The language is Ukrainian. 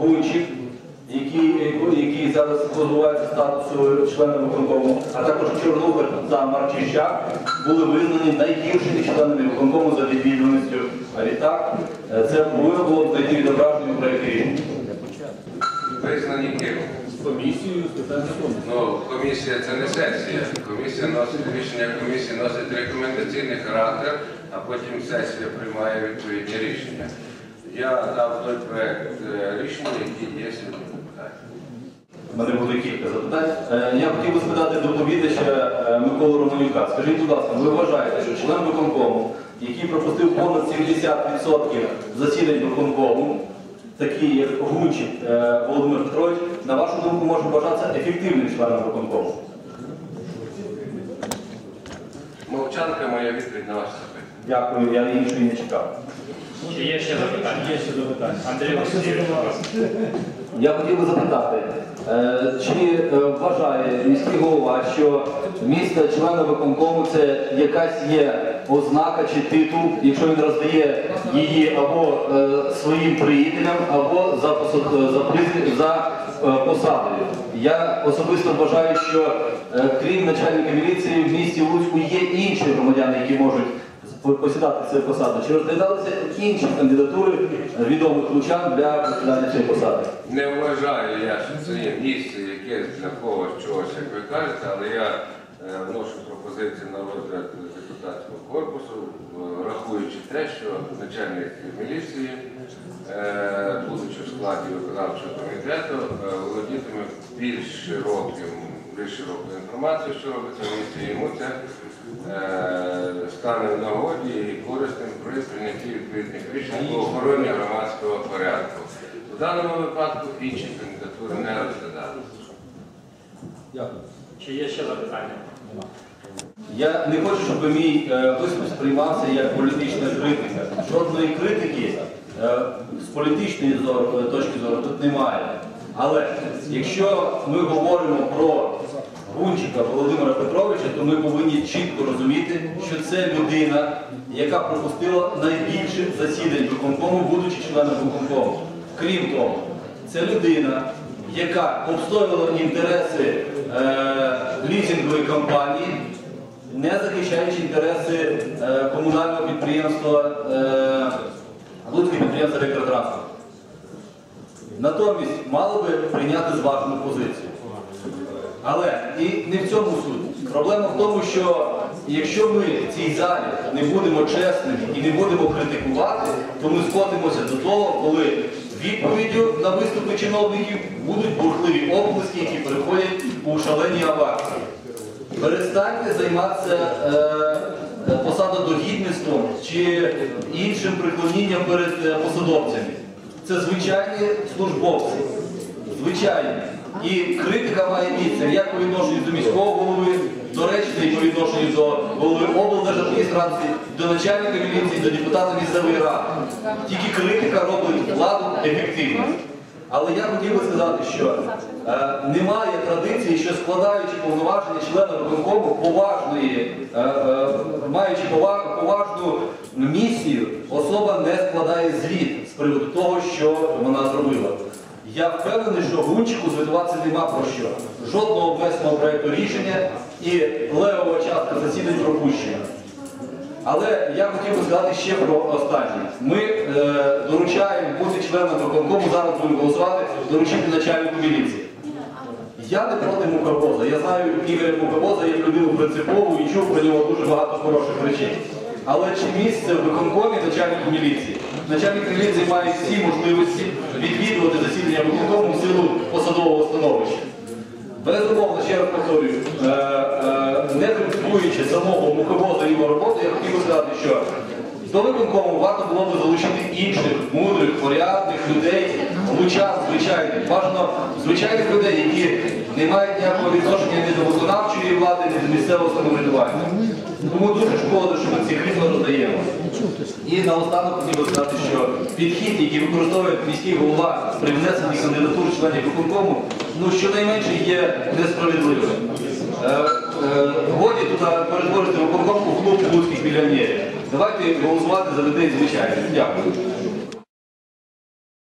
Гунчик, який, який зараз позбувається статусу члена виконкому, а також Чорнуха та Марчищак були визнані найгіршими членами виконкому за відвідуваністю. А відтак е, це повинно було б знайти відображення у проєкті рішення. Визнані ким? Комісією з питань закону. Ну, комісія це не сесія. Комісія носить рішення комісії носить рекомендаційний характер, а потім сесія приймає відповідні рішення. Я дав той проект е, рішення, який є сьогодні. У мене буде кілька запитань. Е, Я хотів би спитати доповідача е, Миколу Романюка. Скажіть, будь ласка, ви вважаєте, що член виконкому, який пропустив понад 70% засідань виконкому, такий як Гунчик Володимир Петрович, на вашу думку, може вважатися ефективним членом виконкому? Мовчанка моя відповідь на ваше. Дякую, я іншої не чекав. Чи є ще запитання? Є ще запитання. Андрій будь ласка. Я хотів би запитати, е, чи е, вважає міський голова, що місце члена виконкому це якась є ознака чи титул, якщо він роздає її або е, своїм приятелям, або за, посад- за, приз- за е, посадою. Я особисто вважаю, що е, крім начальника міліції в місті Луцьку є інші громадяни, які можуть посідати цю посаду. Чи розглядалися інші кандидатури відомих лучан для посідання цієї посади? Не вважаю я, що це є місце, яке для когось чогось, як ви кажете, але я е, вношу пропозиції на розгляд депутатського корпусу, е, рахуючи те, що начальник міліції, е, будучи в складі виконавчого комітету, володітиме більш широким, більш широкою інформацією, що робиться в місті, йому це е, стане в нагоді і корисним при прийнятті відповідних рішень по охороні громадського порядку. В даному випадку інші кандидатури не розглядалися. Дякую. Чи є ще запитання? Я не хочу, щоб мій е, виступ сприймався як політична критика. Жодної критики е, з політичної зору- точки зору тут немає. Але якщо ми говоримо про Гунчика Володимира Петровича, то ми повинні чітко розуміти, що це людина, яка пропустила найбільше засідань виконкому, будучи членом виконкому. Крім того, це людина, яка обстоювала інтереси е, лізингової компанії, не захищаючи інтереси е, комунального підприємства е, Луцьке підприємство електротранспорт. Натомість мало би прийняти зважену позицію. Але і не в цьому суть. Проблема в тому, що якщо ми в цій залі не будемо чесними і не будемо критикувати, то ми скотимося до того, коли відповіддю на виступи чиновників будуть бурхливі оплески, які переходять у шалені аварії. Перестаньте займатися е, е, посадодогідництвом чи іншим приклонінням перед е, посадовцями. Це звичайні службовці. Звичайні. І критика має місце як по відношенню до міського голови, до речі, і по відношенню до голови облдержадміністрації, до начальника міліції, до депутата місцевої ради. Тільки критика робить владу ефективною. Але я хотів би сказати, що е, немає традиції, що складаючи повноваження члена виконкому поважної, е, е, маючи поваг- поважну місію, особа не складає звіт з приводу того, що вона зробила. Я впевнений, що Гунчику звітуватися нема про що. Жодного внесеного проєкту рішення і левова частка засідань пропущена. Але я хотів би сказати ще про останнє. Ми е, доручаємо бути членом виконкому, зараз будемо голосувати, доручити начальнику міліції. Я не проти мукабоза. Я знаю Ігоря Мукабоза як людину принципову і чув про нього дуже багато хороших речей. Але чи місце в виконкомі начальнику міліції? Начальник міліції має всі можливості відвідувати засідання виконкому в силу посадового становища. Безумовно, ще раз повторюю, е, е, не критикуючи самого муховоза його роботу, я хотів би сказати, що до виконкому варто було б залучити інших мудрих, порядних людей, лучан звичайних, бажано звичайних людей, які не мають ніякого відношення ні до виконавчої влади, ні до місцевого самоврядування. Тому дуже шкода, що ми ці крісла роздаємо. І наостанок хотів би сказати, що підхід, який використовує міський голова при внесенні кандидатур членів виконкому, ну щонайменше є несправедливим. Е, е, годі туди перетворити виконком у клуб будських мільйонерів. Давайте голосувати за людей звичайних. Дякую.